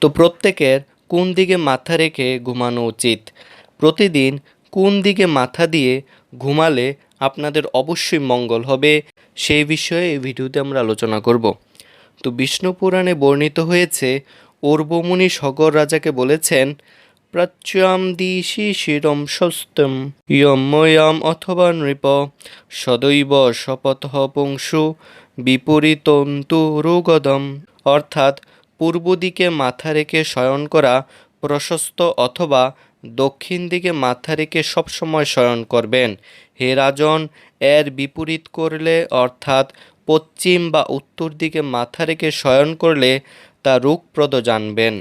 তো প্রত্যেকের কোন দিকে মাথা রেখে ঘুমানো উচিত? প্রতিদিন কোন দিকে মাথা দিয়ে ঘুমালে আপনাদের অবশ্যই মঙ্গল হবে? সেই বিষয়ে এই ভিডিওতে আমরা আলোচনা করব। তো বিষ্ণু পুরাণে বর্ণিত হয়েছে অর্বমুনি সগর রাজাকে বলেছেন, প্রাচ্যাম দিশি শিরম সস্তম ইয়ময়াম অথবা নৃপ, সদৈব শপথ পুংসু, বিপরীতন্তু রুগদম। অর্থাৎ পূর্ব দিকে মাথা রেখে শয়ন করা, প্রশস্ত অথবা দক্ষিণ দিকে মাথা রেখে সবসময় শয়ন করবেন। হে রাজন, এর বিপরীত করলে, অর্থাৎ পশ্চিম বা উত্তর দিকে মাথা রেখে শয়ন করলে, তা রোগপ্রদ জানবেন।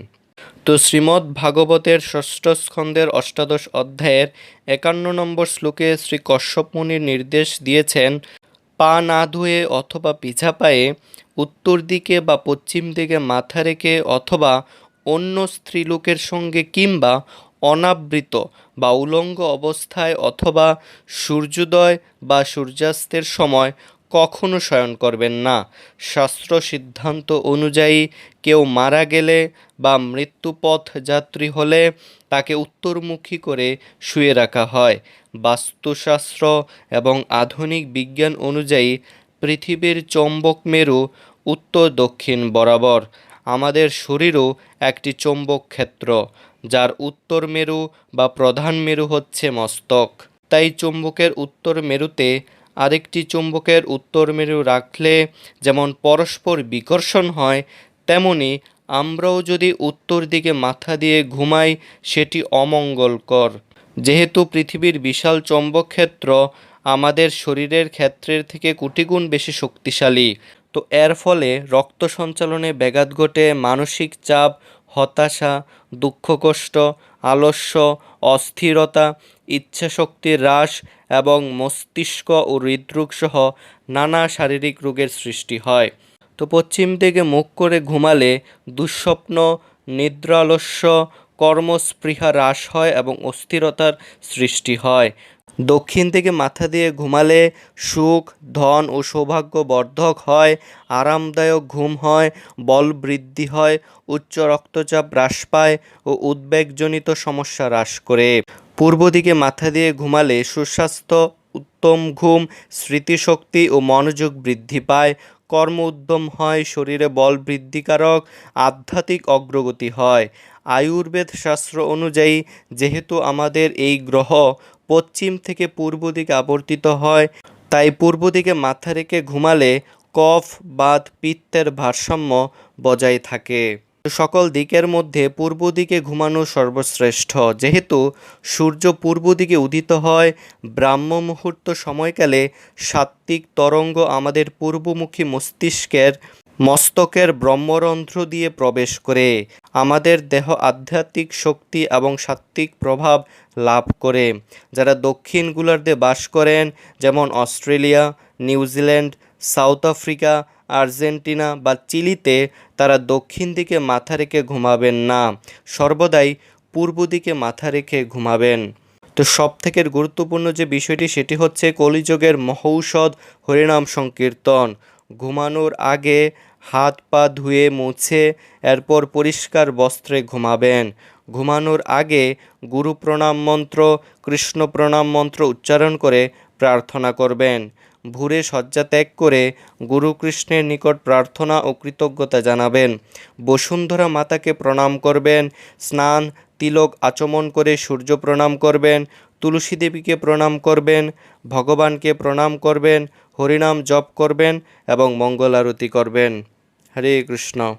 তো শ্রীমদ্ ভাগবতের ষষ্ঠ স্কন্দের অষ্টাদশ অধ্যায়ের একান্ন নম্বর শ্লোকে শ্রী কশ্যপ মুনির নির্দেশ দিয়েছেন পা না ধুয়ে অথবা পিছা পায়ে উত্তর দিকে বা পশ্চিম দিকে মাথা রেখে অথবা অন্য স্ত্রীলোকের সঙ্গে কিংবা অনাবৃত বা উলঙ্গ অবস্থায় অথবা সূর্যোদয় বা সূর্যাস্তের সময় কখনো শয়ন করবেন না। শাস্ত্র সিদ্ধান্ত অনুযায়ী কেউ মারা গেলে বা মৃত্যুপথ যাত্রী হলে তাকে উত্তরমুখী করে শুয়ে রাখা হয়। বাস্তুশাস্ত্র এবং আধুনিক বিজ্ঞান অনুযায়ী পৃথিবীর চৌম্বক মেরু উত্তর দক্ষিণ বরাবর। আমাদের শরীরও একটি চৌম্বক ক্ষেত্র, যার উত্তর মেরু বা প্রধান মেরু হচ্ছে মস্তক। তাই চুম্বকের উত্তর মেরুতে আরেকটি চুম্বকের উত্তর মেরু রাখলে যেমন পরস্পর বিকর্ষণ হয়, তেমনি আমরাও যদি উত্তর দিকে মাথা দিয়ে ঘুমাই, সেটি অমঙ্গলকর। যেহেতু পৃথিবীর বিশাল চৌম্বক ক্ষেত্র, আমাদের শরীরের ক্ষেত্রের থেকে কোটিগুণ বেশি শক্তিশালী। তো এর ফলে রক্ত সঞ্চালনে ব্যাঘাত ঘটে মানসিক চাপ, হতাশা, দুঃখ কষ্ট, আলস্য, অস্থিরতা ইচ্ছাশক্তির হ্রাস এবং মস্তিষ্ক ও হৃদরোগ সহ নানা শারীরিক রোগের সৃষ্টি হয়। তো পশ্চিম দিকে মুখ করে ঘুমালে দুঃস্বপ্ন, নিদ্রালস্য কর্মস্পৃহা হ্রাস হয় এবং অস্থিরতার সৃষ্টি হয়। দক্ষিণ থেকে মাথা দিয়ে ঘুমালে সুখ, ধন ও সৌভাগ্য বর্ধক হয়, আরামদায়ক ঘুম হয়, বল বৃদ্ধি হয়, উচ্চ রক্তচাপ হ্রাস পায় ও উদ্বেগজনিত সমস্যা হ্রাস করে। পূর্ব দিকে মাথা দিয়ে ঘুমালে সুস্বাস্থ্য, উত্তম ঘুম, স্মৃতিশক্তি ও মনোযোগ বৃদ্ধি পায়। কর্ম উদ্যম হয়, শরীরে বল বৃদ্ধিকারক, আধ্যাত্মিক অগ্রগতি হয়। আয়ুর্বেদ শাস্ত্র অনুযায়ী, যেহেতু আমাদের এই গ্রহ পশ্চিম থেকে পূর্ব দিকে আবর্তিত হয়, তাই পূর্ব দিকে মাথা রেখে ঘুমালে কফ বাত পিত্তের ভারসাম্য বজায় থাকে। সকল দিকের মধ্যে পূর্ব দিকে ঘুমানো সর্বশ্রেষ্ঠ। যেহেতু সূর্য পূর্ব দিকে উদিত হয়, ব্রাহ্ম মুহূর্ত সময়কালে সাত্ত্বিক তরঙ্গ আমাদের পূর্বমুখী মস্তিষ্কের মস্তকের ব্রহ্মরন্ধ্র দিয়ে প্রবেশ করে। আমাদের দেহ আধ্যাত্মিক শক্তি এবং সাত্ত্বিক প্রভাব লাভ করে। যারা দক্ষিণ গোলার্ধে বাস করেন, যেমন Australia New Zealand South Africa, Argentina বা চিলিতে, তারা দক্ষিণ দিকে মাথা রেখে ঘুমাবেন না, সর্বদাই পূর্ব দিকে মাথা রেখে ঘুমাবেন। তো সব থেকে গুরুত্বপূর্ণ যে বিষয়টি, সেটি হচ্ছে কলিযুগের মহৌষধ হরিনাম সংকীর্তন। ঘুমানোর আগে হাত পা ধুয়ে মুছে এরপর পরিষ্কার বস্ত্রে ঘুমাবেন। ঘুমানোর আগে গুরু প্রণাম মন্ত্র, কৃষ্ণ প্রণাম মন্ত্র উচ্চারণ করে প্রার্থনা করবেন। ভোরে শয্যা ত্যাগ করে গুরু কৃষ্ণের নিকট প্রার্থনা ও কৃতজ্ঞতা জানাবেন। বসুন্ধরা মাতাকে প্রণাম করবেন। স্নান, তিলক আচমন করে সূর্য প্রণাম করবেন। তুলসী দেবীকে প্রণাম করবেন, ভগবানকে প্রণাম করবেন, হরিনাম জপ করবেন এবং মঙ্গল আরতি করবেন। হরে কৃষ্ণ।